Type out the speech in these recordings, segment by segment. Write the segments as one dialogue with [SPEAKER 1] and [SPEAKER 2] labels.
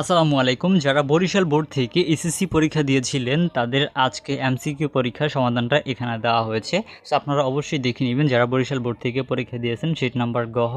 [SPEAKER 1] আসসালামু আলাইকুম। যারা বরিশাল বোর্ড থেকে এসএসসি পরীক্ষা দিয়েছিলেন, তাদের আজকে এমসিকিউ পরীক্ষার সমাধানটা এখানে দেওয়া হয়েছে। সো আপনারা অবশ্যই দেখে নেবেন, যারা বরিশাল বোর্ড থেকে পরীক্ষা দিয়েছেন সিট নাম্বার গহ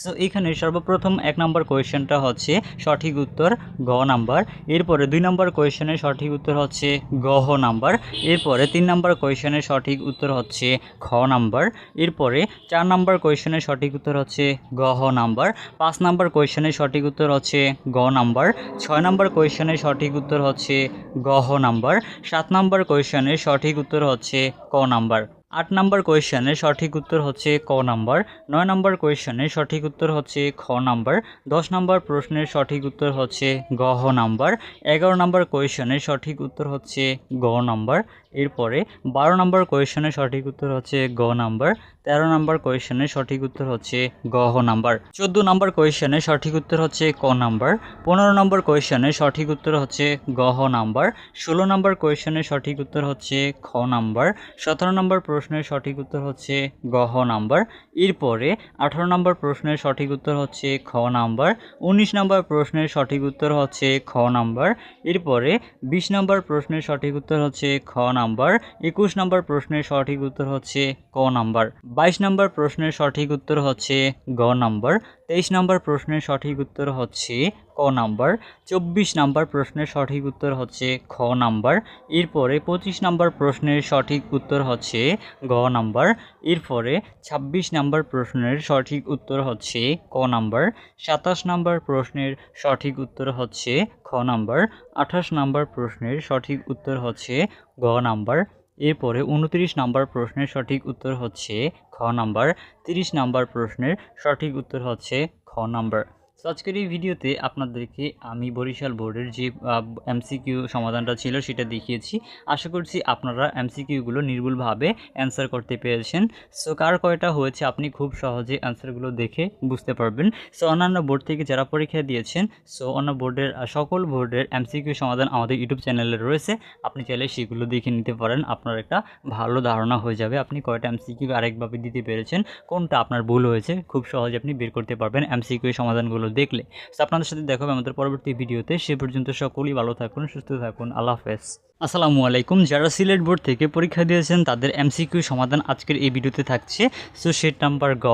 [SPEAKER 1] সো এখানে সর্বপ্রথম এক নম্বর কোয়েশ্চেনটা হচ্ছে সঠিক উত্তর গ নাম্বার এরপরে দুই নম্বর কোয়েশ্চেনের সঠিক উত্তর হচ্ছে গহ নাম্বার এরপরে তিন নম্বর কোয়েশ্চেনের সঠিক উত্তর হচ্ছে খ নাম্বার এরপরে চার নম্বর কোয়েশ্চেনের সঠিক উত্তর হচ্ছে গহ নাম্বার পাঁচ নম্বর কোয়েশ্চেনের সঠিক উত্তর হচ্ছে গ নাম্বার ছয় নম্বর কোয়েশনের সঠিক উত্তর হচ্ছে গহ নাম্বার। সাত নম্বর কোয়েশনের সঠিক উত্তর হচ্ছে ক নাম্বার। আট নম্বর কোয়েশনের সঠিক উত্তর হচ্ছে ক নাম্বার। নয় নম্বর কোয়েশনের সঠিক উত্তর হচ্ছে খ নাম্বার। দশ নম্বর প্রশ্নের সঠিক উত্তর হচ্ছে গহ নাম্বার। এগারো নম্বর কোয়েশনের সঠিক উত্তর হচ্ছে গ নাম্বার। এরপরে বারো নম্বর কোয়েশনের সঠিক উত্তর হচ্ছে গ নাম্বার, তেরো নম্বর কোয়েশনের সঠিক উত্তর হচ্ছে গহ নাম্বার, চোদ্দ নম্বর কোয়েশনের সঠিক উত্তর হচ্ছে ক নাম্বার, পনেরো নম্বর কোয়েশনের সঠিক উত্তর হচ্ছে গহ নাম্বার, ষোলো নম্বর কোয়েশনের সঠিক উত্তর হচ্ছে খ নাম্বার, সতেরো নম্বর প্রশ্নের সঠিক উত্তর হচ্ছে গহ নাম্বার, এরপরে আঠারো নম্বর প্রশ্নের সঠিক উত্তর হচ্ছে খ নাম্বার, উনিশ নম্বর প্রশ্নের সঠিক উত্তর হচ্ছে খ নাম্বার, এরপরে বিশ নম্বর প্রশ্নের সঠিক উত্তর হচ্ছে খ নাম্বার, একুশ নাম্বার প্রশ্নের সঠিক উত্তর হচ্ছে ক নাম্বার। বাইশ নাম্বার প্রশ্নের সঠিক উত্তর হচ্ছে গ নাম্বার। তেইশ নম্বর প্রশ্নের সঠিক উত্তর হচ্ছে ক নাম্বার, চব্বিশ নম্বর প্রশ্নের সঠিক উত্তর হচ্ছে খ নাম্বার, এরপরে পঁচিশ নম্বর প্রশ্নের সঠিক উত্তর হচ্ছে গ নাম্বার, এরপরে ছাব্বিশ নম্বর প্রশ্নের সঠিক উত্তর হচ্ছে ক নাম্বার, সাতাশ নম্বর প্রশ্নের সঠিক উত্তর হচ্ছে খ নাম্বার, আঠাশ নম্বর প্রশ্নের সঠিক উত্তর হচ্ছে গ নাম্বার এরপরে উনত্রিশ নাম্বার প্রশ্নের সঠিক উত্তর হচ্ছে খ নাম্বার। তিরিশ নাম্বার প্রশ্নের সঠিক উত্তর হচ্ছে খ নাম্বার। তো আজকের এই ভিডিওতে আপনাদেরকে আমি বরিশাল বোর্ডের যে এমসিকিউ সমাধানটা ছিল সেটা দেখিয়েছি। আশা করছি আপনারা এমসিকিউগুলো নির্ভুলভাবে অ্যান্সার করতে পেরেছেন। সো কার কয়টা হয়েছে আপনি খুব সহজে অ্যান্সারগুলো দেখে বুঝতে পারবেন। সো অন্যান্য বোর্ড থেকে যারা পরীক্ষা দিয়েছেন সো অন্য বোর্ডের সকল বোর্ডের এমসিকিউ সমাধান আমাদের ইউটিউব চ্যানেলে রয়েছে। আপনি চাইলে সেগুলো দেখে নিতে পারেন। আপনার একটা ভালো ধারণা হয়ে যাবে আপনি কয়টা এমসিকিউ আরেকভাবে দিতে পেরেছেন, কোনটা আপনার ভুল হয়েছে। খুব সহজে আপনি বের করতে পারবেন এমসিকিউ সমাধানগুলো দেখলে। তো আপনাদের সাথে দেখা হবে আমাদের পরবর্তী ভিডিওতে। সে পর্যন্ত সকলেই ভালো থাকুন, সুস্থ থাকুন। আল্লাহ হাফেজ। আসসালামু আলাইকুম। যারা সিলেট বোর্ড থেকে পরীক্ষা দিয়েছেন, তাদের এমসিকিউ সমাধান আজকের এই ভিডিওতে থাকছে। সো সেট নাম্বার গ।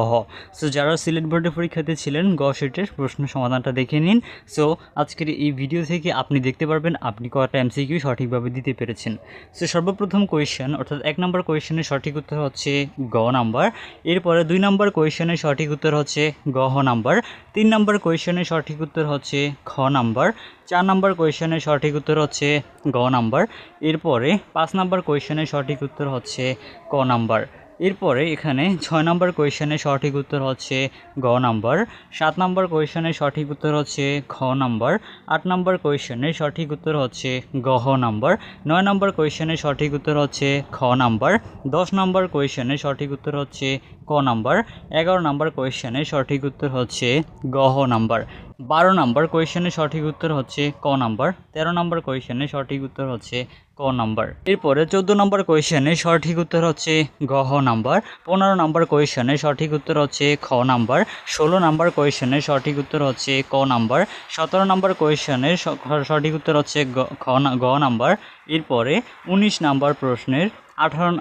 [SPEAKER 1] সো যারা সিলেট বোর্ডে পরীক্ষাতে ছিলেন, গ সেটের প্রশ্ন সমাধানটা দেখে নিন। সো আজকের এই ভিডিও থেকে আপনি দেখতে পারবেন, আপনি কয়টা এমসিকিউ সঠিকভাবে দিতে পেরেছেন। সো সর্বপ্রথম কোয়েশ্চেন অর্থাৎ এক নম্বর কোয়েশ্চেনের সঠিক উত্তর হচ্ছে গ নাম্বার এরপরে দুই নম্বর কোয়েশ্চেনের সঠিক উত্তর হচ্ছে গহ নাম্বার তিন নম্বর কোয়েশ্চেনের সঠিক উত্তর হচ্ছে খ নাম্বার, চার নম্বর কোয়েশ্চেনের সঠিক উত্তর হচ্ছে গ নাম্বার, এরপরে পাঁচ নম্বর কোয়েশ্চেনের সঠিক উত্তর হচ্ছে ক নাম্বার, এরপরে এখানে ছয় নম্বর কোয়েশ্চেনের সঠিক উত্তর হচ্ছে গ নাম্বার, সাত নম্বর কোয়েশ্চেনের সঠিক উত্তর হচ্ছে খ নাম্বার, আট নম্বর কোয়েশ্চেনের সঠিক উত্তর হচ্ছে গহ নাম্বার, নয় নম্বর কোয়েশ্চেনের সঠিক উত্তর হচ্ছে খ নাম্বার, দশ নম্বর কোয়েশ্চেনের সঠিক উত্তর হচ্ছে ক নাম্বার? এগারো নাম্বার কোয়েশ্চেনের সঠিক উত্তর হচ্ছে গহ নাম্বার। বারো নম্বর কোয়েশ্চেনের সঠিক উত্তর হচ্ছে ক নাম্বার। তেরো নম্বর কোয়েশ্চেনের সঠিক উত্তর হচ্ছে ক নাম্বার। এরপরে চোদ্দ নম্বর কোয়েশ্চেনের সঠিক উত্তর হচ্ছে গহ নাম্বার। পনেরো নম্বর কোয়েশ্চেনের সঠিক উত্তর হচ্ছে খ নাম্বার। ষোলো নম্বর কোয়েশ্চেনের সঠিক উত্তর হচ্ছে ক নাম্বার। সতেরো নম্বর কোয়েশ্চেনের স- সঠিক উত্তর হচ্ছে গ- নাম্বার। এরপরে উনিশ নাম্বার প্রশ্নের আঠারো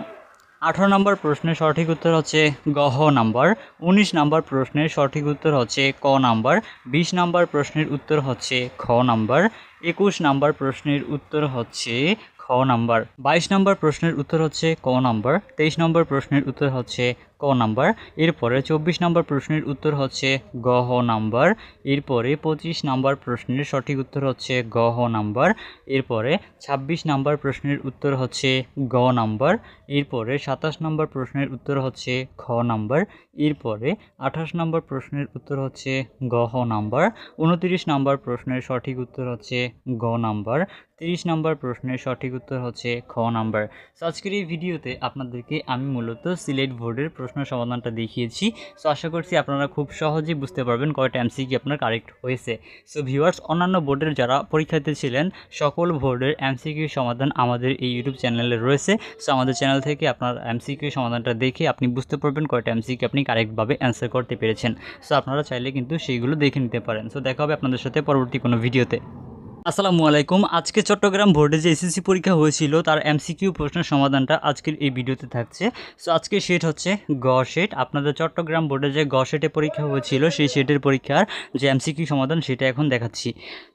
[SPEAKER 1] আঠারো নম্বর প্রশ্নের সঠিক উত্তর হচ্ছে গহ নাম্বার। উনিশ নম্বর প্রশ্নের সঠিক উত্তর হচ্ছে ক নাম্বার। বিশ নম্বর প্রশ্নের উত্তর হচ্ছে খ নাম্বার। একুশ নম্বর প্রশ্নের উত্তর হচ্ছে খ নাম্বার। বাইশ নম্বর প্রশ্নের উত্তর হচ্ছে ক নাম্বার। তেইশ নম্বর প্রশ্নের উত্তর হচ্ছে ক নাম্বার, এরপরে চব্বিশ নম্বর প্রশ্নের উত্তর হচ্ছে গহ নাম্বার, এরপরে পঁচিশ নম্বর প্রশ্নের সঠিক উত্তর হচ্ছে গহ নাম্বার, এরপরে ছাব্বিশ নম্বর প্রশ্নের উত্তর হচ্ছে গ নাম্বার, এরপরে সাতাশ নম্বর প্রশ্নের উত্তর হচ্ছে খ নাম্বার, এরপরে আঠাশ নম্বর প্রশ্নের উত্তর হচ্ছে গহ নাম্বার, উনতিরিশ নম্বর প্রশ্নের সঠিক উত্তর হচ্ছে গ নাম্বার, তিরিশ নম্বর প্রশ্নের সঠিক উত্তর হচ্ছে খ নাম্বার। আজকের এই ভিডিওতে আপনাদেরকে আমি মূলত সিলেট বোর্ডের প্রশ্ন প্রশ্নের সমাধানটা দেখিয়েছি। সো আশা করছি আপনারা খুব সহজেই বুঝতে পারবেন কয়টা এমসিকিউ আপনার কারেক্ট হয়েছে। সো ভিউয়ার্স অন্যান্য বোর্ডের যারা পরীক্ষাতে ছিলেন, সকল বোর্ডের এমসিকিউ সমাধান আমাদের এই ইউটিউব চ্যানেলে রয়েছে। সো আমাদের চ্যানেল থেকে আপনার এমসিকিউ সমাধানটা দেখে আপনি বুঝতে পারবেন কয়টা এমসিকিউ আপনি কারেক্টভাবে অ্যান্সার করতে পেরেছেন। সো আপনারা চাইলে কিন্তু সেইগুলো দেখে নিতে পারেন। সো দেখা হবে আপনাদের সাথে পরবর্তী কোনো ভিডিওতে আসসালামু আলাইকুম। আজকে চট্টগ্রাম বোর্ডে যে এসএসসি পরীক্ষা হয়েছিল, তার এমসিকিউ প্রশ্নের সমাধানটা আজকের এই ভিডিওতে থাকছে। সো আজকে সেট হচ্ছে গ সেট আপনাদের চট্টগ্রাম বোর্ডে যে গ সেটে পরীক্ষা হয়েছিল, সেই সেটের পরীক্ষার যে এমসিকিউ সমাধান, সেটা এখন দেখাচ্ছি।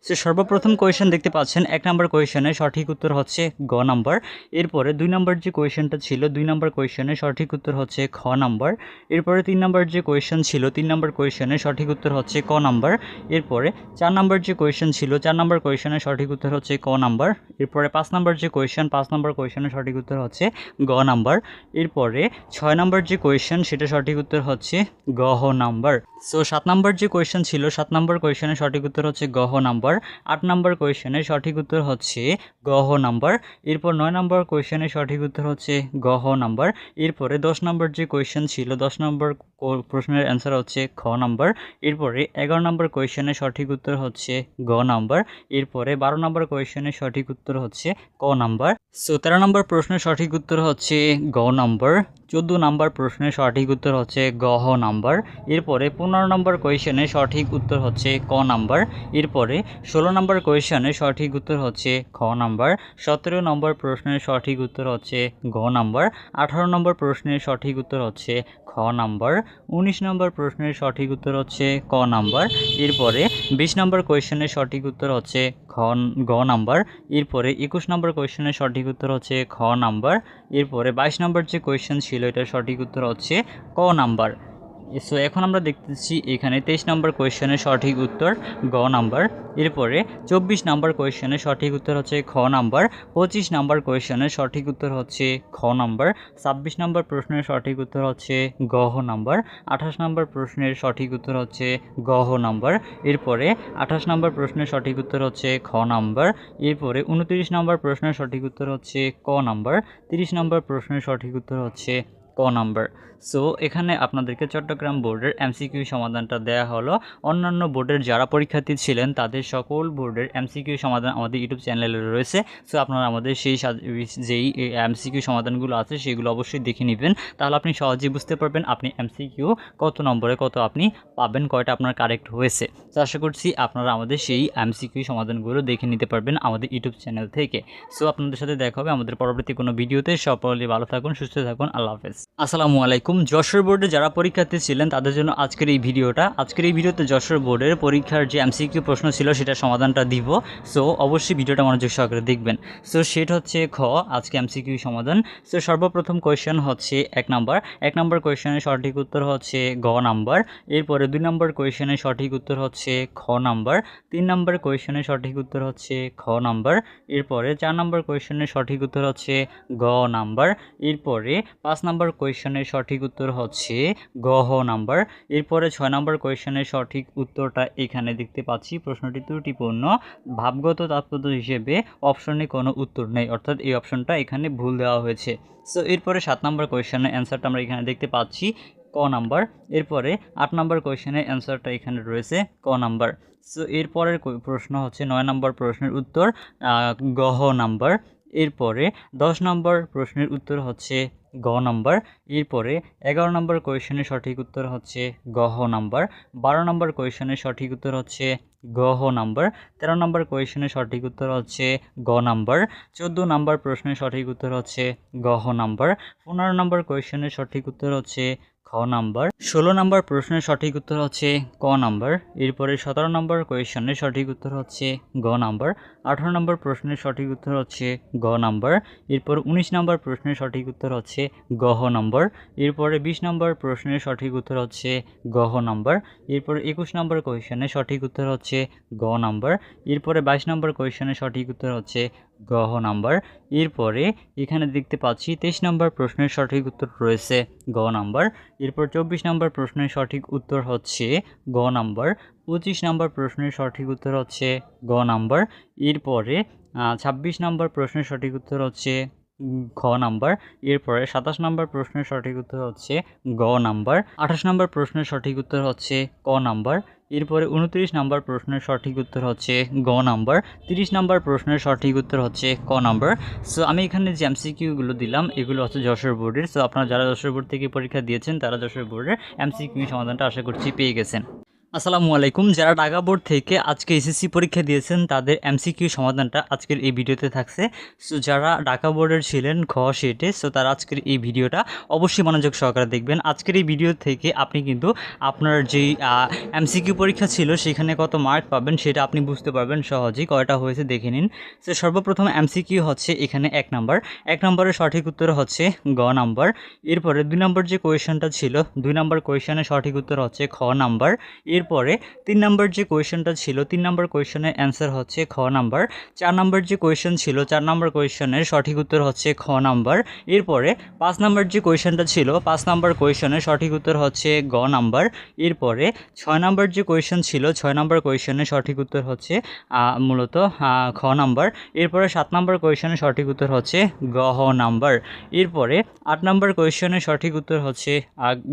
[SPEAKER 1] সো সর্বপ্রথম কোয়েশন দেখতে পাচ্ছেন, এক নম্বর কোয়েশনের সঠিক উত্তর হচ্ছে গ নাম্বার এরপরে দুই নম্বর যে কোয়েশনটা ছিল, দুই নম্বর কোয়েশনের সঠিক উত্তর হচ্ছে খ নাম্বার এরপরে তিন নম্বর যে কোয়েশন ছিল, তিন নম্বর কোয়েশনের সঠিক উত্তর হচ্ছে ক নাম্বার এরপরে চার নম্বর যে কোয়েশন ছিল, চার নম্বর কোয়েশনের সঠিক উত্তর হচ্ছে ক নাম্বার। এরপরে পাঁচ নাম্বার যে কোয়েশন, পাঁচ নম্বর কোয়েশনের সঠিক উত্তর হচ্ছে গ নাম্বার। এরপরে ছয় নম্বর যে কোয়েশন, সেটা সঠিক উত্তর হচ্ছে গহ নাম্বার। সো সাত নম্বর যে কোয়েশন ছিল, সাত নম্বর কোয়েশনের সঠিক উত্তর হচ্ছে গহ নাম্বার। আট নম্বর কোয়েশনের সঠিক উত্তর হচ্ছে গহ নাম্বার। এরপর নয় নম্বর কোয়েশনের সঠিক উত্তর হচ্ছে গহ নাম্বার। এরপরে দশ নম্বর যে কোয়েশন ছিল, দশ নম্বর প্রশ্নের অ্যান্সার হচ্ছে খ নাম্বার। এরপরে এগারো নম্বর কোয়েশনের সঠিক উত্তর হচ্ছে গ নাম্বার। এরপরে বারো নম্বর কোয়েশনের সঠিক উত্তর হচ্ছে ক নাম্বার। সো তেরো নম্বর প্রশ্নের সঠিক উত্তর হচ্ছে গ নম্বর। চোদ্দ নম্বর প্রশ্নের সঠিক উত্তর হচ্ছে গহ নাম্বার। এরপরে পনেরো নম্বর কোয়েশনের সঠিক উত্তর হচ্ছে ক নাম্বার। এরপরে ষোলো নম্বর কোয়েশনের সঠিক উত্তর হচ্ছে খ নাম্বার। সতেরো নম্বর প্রশ্নের সঠিক উত্তর হচ্ছে গ নাম্বার। আঠারো নম্বর প্রশ্নের সঠিক উত্তর হচ্ছে খ নাম্বার। উনিশ নম্বর প্রশ্নের সঠিক উত্তর হচ্ছে ক নাম্বার। এরপরে বিশ নম্বর কোয়েশনের সঠিক উত্তর হচ্ছে খ, গ নাম্বার। এরপরে একুশ নম্বর কোয়েশনের সঠিক উত্তর হচ্ছে খ নাম্বার। এরপরে বাইশ নাম্বার যে কোয়েশ্চেন ছিল, এটার সঠিক উত্তর হচ্ছে ক নাম্বার। সো এখন আমরা দেখতেছি এখানে তেইশ নম্বর কোয়েশনের সঠিক উত্তর গ নাম্বার। এরপরে চব্বিশ নম্বর কোয়েশনের সঠিক উত্তর হচ্ছে খ নাম্বার। পঁচিশ নম্বর কোয়েশনের সঠিক উত্তর হচ্ছে খ নাম্বার। ছাব্বিশ নম্বর প্রশ্নের সঠিক উত্তর হচ্ছে গহ নাম্বার। আঠাশ নম্বর প্রশ্নের সঠিক উত্তর হচ্ছে গহ নাম্বার। এরপরে আঠাশ নম্বর প্রশ্নের সঠিক উত্তর হচ্ছে খ নাম্বার। এরপরে উনত্রিশ নম্বর প্রশ্নের সঠিক উত্তর হচ্ছে ক নাম্বার। তিরিশ নম্বর প্রশ্নের সঠিক উত্তর হচ্ছে ক নাম্বার। সো, এখানে আপনাদেরকে চট্টগ্রাম বোর্ডের এমসিকিউ সমাধানটা দেওয়া হলো। অন্যান্য বোর্ডের যারা পরীক্ষার্থী ছিলেন, তাদের সকল বোর্ডের এমসিকিউ সমাধান আমাদের ইউটিউব চ্যানেলে রয়েছে। সো, আপনারা আমাদের সেই যেই এমসিকিউ সমাধানগুলো আছে, সেগুলো অবশ্যই দেখে নেবেন। তাহলে আপনি সহজেই বুঝতে পারবেন আপনি এমসিকিউ কত নম্বরে কত আপনি পাবেন, কয়টা আপনার কারেক্ট হয়েছে। তো, আশা করছি আপনারা আমাদের সেই এমসিকিউ সমাধানগুলো দেখে নিতে পারবেন আমাদের ইউটিউব চ্যানেল থেকে। সো, আপনাদের সাথে দেখা হবে আমাদের পরবর্তী কোনো ভিডিওতে। সকলে ভালো থাকুন, সুস্থ থাকুন। আল্লাহ হাফেজ। আসসালামু আলাইকুম। যশোর বোর্ডে যারা পরীক্ষার্থী ছিলেন, তাদের জন্য আজকের এই ভিডিওটা। আজকের এই ভিডিওতে যশোর বোর্ডের পরীক্ষার যে এমসিকিউ প্রশ্ন ছিল সেটা সমাধানটা দিব। সো অবশ্যই ভিডিওটা মনোযোগ সহকারে দেখবেন। সো সেট হচ্ছে খ, আজকে এমসিকিউ সমাধান। সো সর্বপ্রথম কোয়েশ্চেন হচ্ছে এক নাম্বার। এক নম্বর কোয়েশ্চেনের সঠিক উত্তর হচ্ছে গ নাম্বার। এরপরে দুই নম্বর কোয়েশ্চেনের সঠিক উত্তর হচ্ছে খ নাম্বার। তিন নম্বর কোয়েশ্চেনের সঠিক উত্তর হচ্ছে খ নাম্বার। এরপরে চার নম্বর কোয়েশ্চেনের সঠিক উত্তর হচ্ছে গ নাম্বার। এরপরে পাঁচ নম্বর কোয়েশ্চেনের সঠিক উত্তর হচ্ছে গহ নাম্বার। এরপরে ছয় নম্বর কোয়েশ্চেনের সঠিক উত্তরটা এখানে দেখতে পাচ্ছি। প্রশ্নটি ত্রুটিপূর্ণ। ভাবগত তাৎপর্য হিসেবে অপশনে কোনো উত্তর নেই, অর্থাৎ এই অপশনটা এখানে ভুল দেওয়া হয়েছে। সো এরপরে সাত নম্বর কোয়েশ্চেনের অ্যান্সারটা আমরা এখানে দেখতে পাচ্ছি। ক নাম্বার। এরপরে আট নম্বর কোয়েশ্চেনের অ্যান্সারটা এখানে রয়েছে ক নাম্বার। সো এরপরের প্রশ্ন হচ্ছে নয় নম্বর প্রশ্নের উত্তর গহ নাম্বার। এরপরে দশ নম্বর প্রশ্নের উত্তর হচ্ছে গ নাম্বার। এরপরে এগারো নম্বর কোয়েশনের সঠিক উত্তর হচ্ছে গহ নাম্বার। বারো নম্বর কোয়েশনের সঠিক উত্তর হচ্ছে গহ নাম্বার। তেরো নম্বর কোয়েশনের সঠিক উত্তর হচ্ছে গ নাম্বার। চোদ্দ নম্বর প্রশ্নের সঠিক উত্তর হচ্ছে গহ নাম্বার। পনেরো নম্বর কোয়েশনের সঠিক উত্তর হচ্ছে খ নাম্বার। ষোলো নম্বর প্রশ্নের সঠিক উত্তর হচ্ছে ক নাম্বার। এরপরে সতেরো নম্বর কোয়েশনের সঠিক উত্তর হচ্ছে গ নাম্বার। আঠারো নম্বর প্রশ্নের সঠিক উত্তর হচ্ছে গ নাম্বার। এরপর উনিশ নম্বর প্রশ্নের সঠিক উত্তর হচ্ছে গহ নম্বর। এরপরে বিশ নম্বর প্রশ্নের সঠিক উত্তর হচ্ছে গহ নম্বর। এরপর একুশ নম্বর কোয়েশনের সঠিক উত্তর হচ্ছে গ নাম্বার। এরপরে বাইশ নম্বর কোয়েশনের সঠিক উত্তর হচ্ছে গহ নাম্বার। এরপরে এখানে দেখতে পাচ্ছি তেইশ নম্বর প্রশ্নের সঠিক উত্তর রয়েছে গ নাম্বার। এরপর চব্বিশ নম্বর প্রশ্নের সঠিক উত্তর হচ্ছে গ নাম্বার। পঁচিশ নম্বর প্রশ্নের সঠিক উত্তর হচ্ছে গ নাম্বার। এরপরে ছাব্বিশ নম্বর প্রশ্নের সঠিক উত্তর হচ্ছে খ নাম্বার। এরপরে সাতাশ নম্বর প্রশ্নের সঠিক উত্তর হচ্ছে গ নাম্বার। আঠাশ নম্বর প্রশ্নের সঠিক উত্তর হচ্ছে ক নাম্বার। এরপরে উনত্রিশ নাম্বার প্রশ্নের সঠিক উত্তর হচ্ছে গ নাম্বার। তিরিশ নাম্বার প্রশ্নের সঠিক উত্তর হচ্ছে ক নাম্বার। সো আমি এখানে যে এমসিকিউগুলো দিলাম, এগুলো হচ্ছে যশোর বোর্ডের। সো আপনারা যারা যশোর বোর্ড থেকে পরীক্ষা দিয়েছেন, তারা যশোর বোর্ডের এমসিকিউ সমাধানটা আশা করছি পেয়ে গেছেন। আসসালামু আলাইকুম। যারা ঢাকা বোর্ড থেকে আজকে এসএসসি পরীক্ষা দিয়েছেন, তাদের এমসিকিউ সমাধানটা আজকের এই ভিডিওতে থাকছে। সো যারা ঢাকা বোর্ডের ছিলেন খ সেটে সো তারা আজকের এই ভিডিওটা অবশ্যই মনোযোগ সহকারে দেখবেন। আজকের এই ভিডিও থেকে আপনি কিন্তু আপনার যেই এমসিকিউ পরীক্ষা ছিল, সেখানে কত মার্ক পাবেন সেটা আপনি বুঝতে পারবেন সহজেই। কয়টা হয়েছে দেখে নিন। সো সর্বপ্রথম এমসিকিউ হচ্ছে এখানে এক নাম্বার। এক নম্বরের সঠিক উত্তর হচ্ছে গ নাম্বার। এরপরে দুই নম্বর যে কোয়েশনটা ছিল, দুই নম্বর কোয়েশনের সঠিক উত্তর হচ্ছে খ নাম্বার। এরপরে তিন নম্বর যে কোয়েশনটা ছিল, তিন নম্বর কোয়েশনের অ্যান্সার হচ্ছে খ নাম্বার, চার নম্বর যে কোয়েশন ছিল, চার নম্বর কোয়েশনের সঠিক উত্তর হচ্ছে খ নাম্বার, এরপরে পাঁচ নম্বর যে কোয়েশনটা ছিল, পাঁচ নম্বর কোয়েশনের সঠিক উত্তর হচ্ছে গ নাম্বার, এরপরে ছয় নম্বর যে কোয়েশন ছিল, ছয় নম্বর কোয়েশনের সঠিক উত্তর হচ্ছে মূলত খ নাম্বার, এরপরে সাত নম্বর কোয়েশনের সঠিক উত্তর হচ্ছে গ নাম্বার, এরপরে আট নম্বর কোয়েশনের সঠিক উত্তর হচ্ছে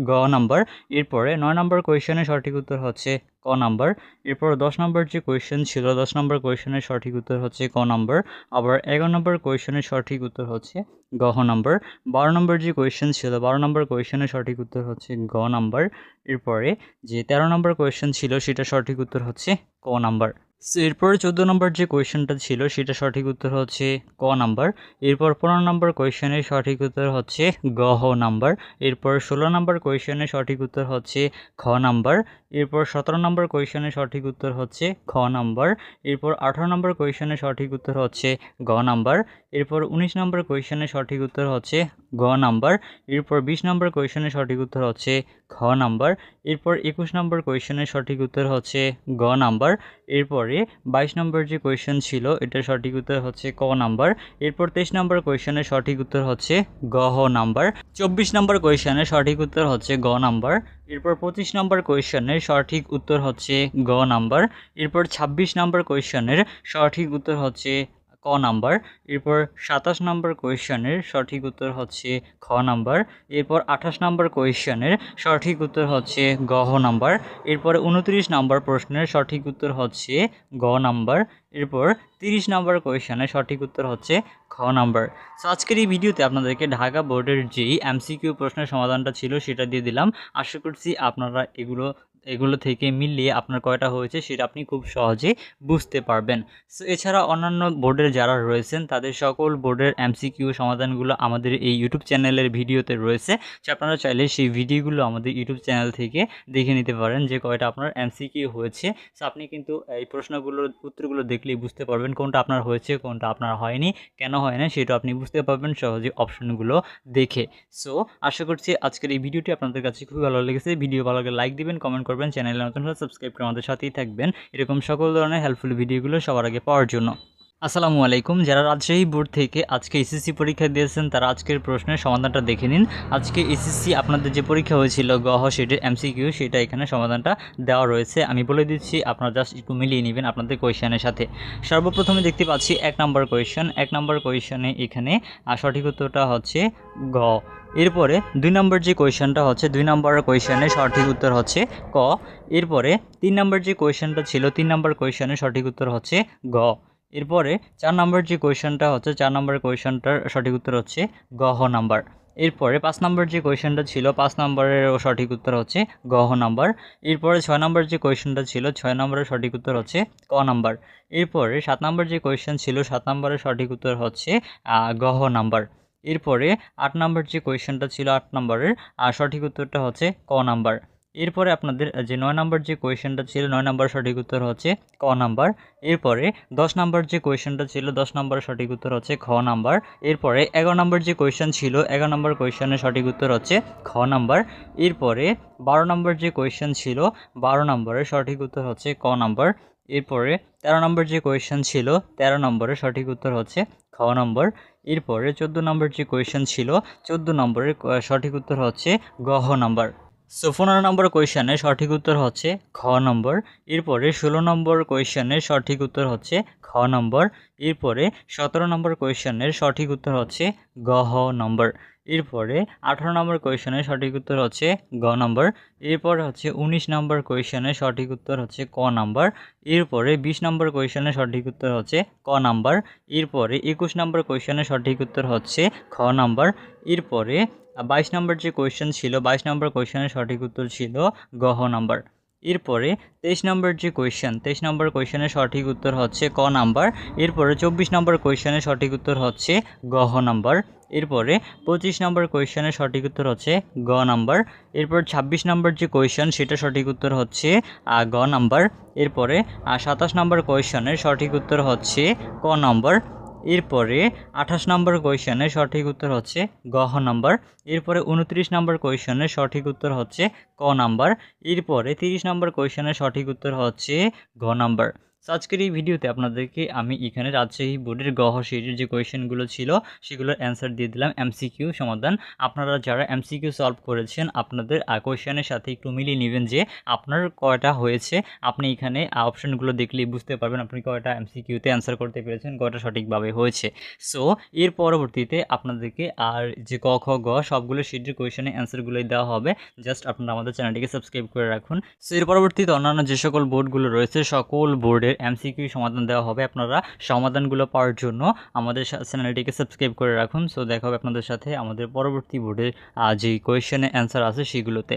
[SPEAKER 1] গ নাম্বার, এরপরে নয় নম্বর কোয়েশনের সঠিক উত্তর হচ্ছে ক নাম্বার। এরপর দশ নম্বর যে কোয়েশ্চেন ছিল, দশ নম্বর কোয়েশনের সঠিক উত্তর হচ্ছে ক নাম্বার। আবার এগারো নম্বর কোয়েশ্চেনের সঠিক উত্তর হচ্ছে গহ নাম্বার। বারো নম্বর যে কোয়েশ্চেন ছিল, বারো নম্বর কোয়েশনের সঠিক উত্তর হচ্ছে গ নাম্বার। এরপরে যে তেরো নম্বর কোয়েশ্চেন ছিল সেটা সঠিক উত্তর হচ্ছে ক নাম্বার। এরপরে চোদ্দ নম্বর যে কোয়েশ্চেনটা ছিল, সেটা সঠিক উত্তর হচ্ছে ক নাম্বার। এরপর পনেরো নম্বর কোয়েশনের সঠিক উত্তর হচ্ছে গহ নাম্বার। এরপর ষোলো নম্বর কোয়েশনের সঠিক উত্তর হচ্ছে খ নাম্বার। এরপর সতেরো নম্বর কোয়েশনের সঠিক উত্তর হচ্ছে খ নাম্বার। এরপর আঠারো নম্বর কোয়েশনের সঠিক উত্তর হচ্ছে গ নাম্বার। এরপর উনিশ নম্বর কোয়েশনের সঠিক উত্তর হচ্ছে গ নাম্বার। এরপর বিশ নম্বর কোয়েশনের সঠিক উত্তর হচ্ছে খ নাম্বার। এরপর একুশ নম্বর কোয়েশনের সঠিক উত্তর হচ্ছে গ নাম্বার। এরপরে বাইশ নম্বর যে কোয়েশন ছিল, এটার সঠিক উত্তর হচ্ছে ক নাম্বার। এরপর তেইশ নম্বর কোয়েশনের সঠিক উত্তর হচ্ছে গ নাম্বার। চব্বিশ নম্বর কোয়েশনের সঠিক উত্তর হচ্ছে গ নাম্বার। এরপর পঁচিশ নম্বর কোয়েশনের সঠিক উত্তর হচ্ছে গ নাম্বার। এরপর ছাব্বিশ নম্বর কোয়েশনের সঠিক উত্তর হচ্ছে নাম্বার, এরপর সাতাশ নম্বর কোয়েশনের সঠিক উত্তর হচ্ছে খ নাম্বার, এরপর আঠাশ নম্বর কোয়েশনের সঠিক উত্তর হচ্ছে গহ নাম্বার, এরপর উনত্রিশ নম্বর প্রশ্নের সঠিক উত্তর হচ্ছে গ নাম্বার, এরপর তিরিশ নম্বর কোয়েশনের সঠিক উত্তর হচ্ছে খ নাম্বার। সো আজকের এই ভিডিওতে আপনাদেরকে ঢাকা বোর্ডের যেই এমসিকিউ প্রশ্নের সমাধানটা ছিল সেটা দিয়ে দিলাম। আশা করছি আপনারা এগুলো এগুলো থেকে মিলিয়ে আপনার কয়টা হয়েছে সেটা আপনি খুব সহজে বুঝতে পারবেন। সো এছাড়া অন্যান্য বোর্ডের যারা রয়েছেন, তাদের সকল বোর্ডের এমসিকিউ সমাধানগুলো আমাদের এই ইউটিউব চ্যানেলের ভিডিওতে রয়েছে। সো আপনারা চাইলে সেই ভিডিওগুলো আমাদের ইউটিউব চ্যানেল থেকে দেখে নিতে পারেন যে কয়টা আপনার এমসিকিউ হয়েছে। সো আপনি কিন্তু এই প্রশ্নগুলোর উত্তরগুলো দেখলেই বুঝতে পারবেন কোনটা আপনার হয়েছে, কোনটা আপনার হয়নি, কেন হয় না সেটা আপনি বুঝতে পারবেন সহজে অপশনগুলো দেখে। সো আশা করছি আজকের এই ভিডিওটি আপনাদের কাছে খুবই ভালো লেগেছে। ভিডিও ভালো লাগে লাইক দিবেন কমেন্ট চ্যানেলে নতুন হলে সাবস্ক্রাইব করে আমাদের সাথেই থাকবেন। এরকম সকল ধরনের হেল্পফুল ভিডিওগুলো সবার আগে পাওয়ার জন্য। আসসালামু আলাইকুম। যারা রাজশাহী বোর্ড থেকে আজকে এসএসসি পরীক্ষা দিয়েছেন, তারা আজকের প্রশ্নের সমাধানটা দেখে নিন। আজকে এসএসসি আপনাদের যে পরীক্ষা হয়েছিল গহ সেটের এমসিকিউ সেটা এখানে সমাধানটা দেওয়া রয়েছে। আমি বলে দিচ্ছি, আপনারা জাস্ট একটু মিলিয়ে নেবেন আপনাদের কোয়েশনের সাথে। সর্বপ্রথমে দেখতে পাচ্ছি এক নম্বর কোয়েশন এক নম্বর কোয়েশনে এখানে সঠিক উত্তরটা হচ্ছে গ। এরপরে দুই নম্বর যে কোয়েশনটা হচ্ছে, দুই নম্বরের কোয়েশনের সঠিক উত্তর হচ্ছে ক। এরপরে তিন নম্বর যে কোয়েশনটা ছিল, তিন নম্বর কোয়েশনের সঠিক উত্তর হচ্ছে গ। এরপরে চার নম্বর যে কোয়েশনটা হচ্ছে, চার নম্বর কোয়েশনটার সঠিক উত্তর হচ্ছে গহ নাম্বার। এরপরে পাঁচ নম্বর যে কোয়েশনটা ছিল, পাঁচ নম্বরেরও সঠিক উত্তর হচ্ছে গহ নাম্বার। এরপরে ছয় নম্বর যে কোয়েশনটা ছিল, ছয় নম্বরের সঠিক উত্তর হচ্ছে ক নাম্বার। এরপরে সাত নম্বর যে কোয়েশন ছিল, সাত নম্বরের সঠিক উত্তর হচ্ছে গহ নাম্বার। এরপরে আট নম্বর যে কোয়েশনটা ছিল, আট নম্বরের সঠিক উত্তরটা হচ্ছে ক নাম্বার। এরপরে আপনাদের যে নয় নম্বর যে কোয়েশনটা ছিল, নয় নম্বর সঠিক উত্তর হচ্ছে ক নাম্বার। এরপরে দশ নম্বর যে কোয়েশনটা ছিল, দশ নম্বরের সঠিক উত্তর হচ্ছে খ নাম্বার। এরপরে এগারো নম্বর যে কোয়েশন ছিল, এগারো নম্বর কোয়েশনের সঠিক উত্তর হচ্ছে খ নাম্বার। এরপরে বারো নম্বর যে কোয়েশন ছিল, বারো নম্বরের সঠিক উত্তর হচ্ছে ক নাম্বার। এরপরে তেরো নম্বর যে কোয়েশন ছিল, তেরো নম্বরের সঠিক উত্তর হচ্ছে খ নম্বর। এরপরে চোদ্দ নম্বর যে কোয়েশন ছিল, চোদ্দ নম্বরের সঠিক উত্তর হচ্ছে গহ নাম্বার। সো নম্বর কোয়েশ্চেনের সঠিক উত্তর হচ্ছে খ নম্বর। এরপরে ষোলো নম্বর কোয়েশ্চেনের সঠিক উত্তর হচ্ছে খ নম্বর। এরপরে সতেরো নম্বর কোয়েশ্চেনের সঠিক উত্তর হচ্ছে গহ নম্বর। এরপরে আঠারো নম্বর কোয়েশ্চেনের সঠিক উত্তর হচ্ছে গ নম্বর। এরপরে হচ্ছে উনিশ নম্বর কোয়েশ্চেনের সঠিক উত্তর হচ্ছে ক নাম্বার। এরপরে বিশ নম্বর কোয়েশ্চেনের সঠিক উত্তর হচ্ছে ক নাম্বার। এরপরে একুশ নম্বর কোয়েশ্চেনের সঠিক উত্তর হচ্ছে খ নাম্বার। এরপরে বাইশ নম্বর যে কোয়েশ্চেন ছিল, বাইশ নম্বর কোয়েশ্চেনের সঠিক উত্তর ছিল গহ নাম্বার এরপরে তেইশ নম্বর যে কোয়েশ্চেন তেইশ নম্বর কোয়েশ্চেনের সঠিক উত্তর হচ্ছে ক নাম্বার এরপরে চব্বিশ নম্বর কোয়েশ্চেনের সঠিক উত্তর হচ্ছে গহ নাম্বার এরপরে পঁচিশ নম্বর কোয়েশ্চেনের সঠিক উত্তর হচ্ছে গ নাম্বার এরপর ছাব্বিশ নম্বর যে কোয়েশ্চেন সেটা সঠিক উত্তর হচ্ছে গ নাম্বার এরপরে সাতাশ নম্বর কোয়েশ্চেনের সঠিক উত্তর হচ্ছে ক নম্বর এরপরে আঠাশ নম্বর কোয়েশনের সঠিক উত্তর হচ্ছে গহ নম্বর। এরপরে উনত্রিশ নম্বর কোয়েশনের সঠিক উত্তর হচ্ছে ক নাম্বার। এরপরে তিরিশ নম্বর কোয়েশনের সঠিক উত্তর হচ্ছে ঘ নাম্বার। So, আজকের এই ভিডিওতে আপনাদেরকে আমি এখানে রাজশাহী বোর্ডের গহ সিটির যে কোয়েশ্চেনগুলো ছিল সেগুলোর অ্যান্সার দিয়ে দিলাম এমসিকিউ সমাধান। আপনারা যারা এমসিকিউ সলভ করেছেন আপনাদের কোয়েশ্চেনের সাথে একটু মিলিয়ে নেবেন যে আপনার কয়টা হয়েছে। আপনি এখানে অপশনগুলো দেখলেই বুঝতে পারবেন আপনি কয়টা এমসিকিউতে অ্যান্সার করতে পেরেছেন কয়টা সঠিকভাবে হয়েছে। সো এর পরবর্তীতে আপনাদেরকে আর যে ক খ গ সবগুলো সিটির কোয়েশ্চেনের অ্যান্সারগুলোই দেওয়া হবে। জাস্ট আপনারা আমাদের চ্যানেলটিকে সাবস্ক্রাইব করে রাখুন। সো এর পরবর্তীতে অন্যান্য যে সকল বোর্ডগুলো রয়েছে সকল বোর্ডের এমসিকিউ সমাধান দেওয়া হবে আপনারা সমাধানগুলো পাওয়ার জন্য। আমাদের চ্যানেলটিকে সাবস্ক্রাইব করে রাখুন। সো দেখা হবে আপনাদের সাথে আমাদের পরবর্তী বোর্ডের যে কোয়েশনে অ্যান্সার আছে সেগুলোতে।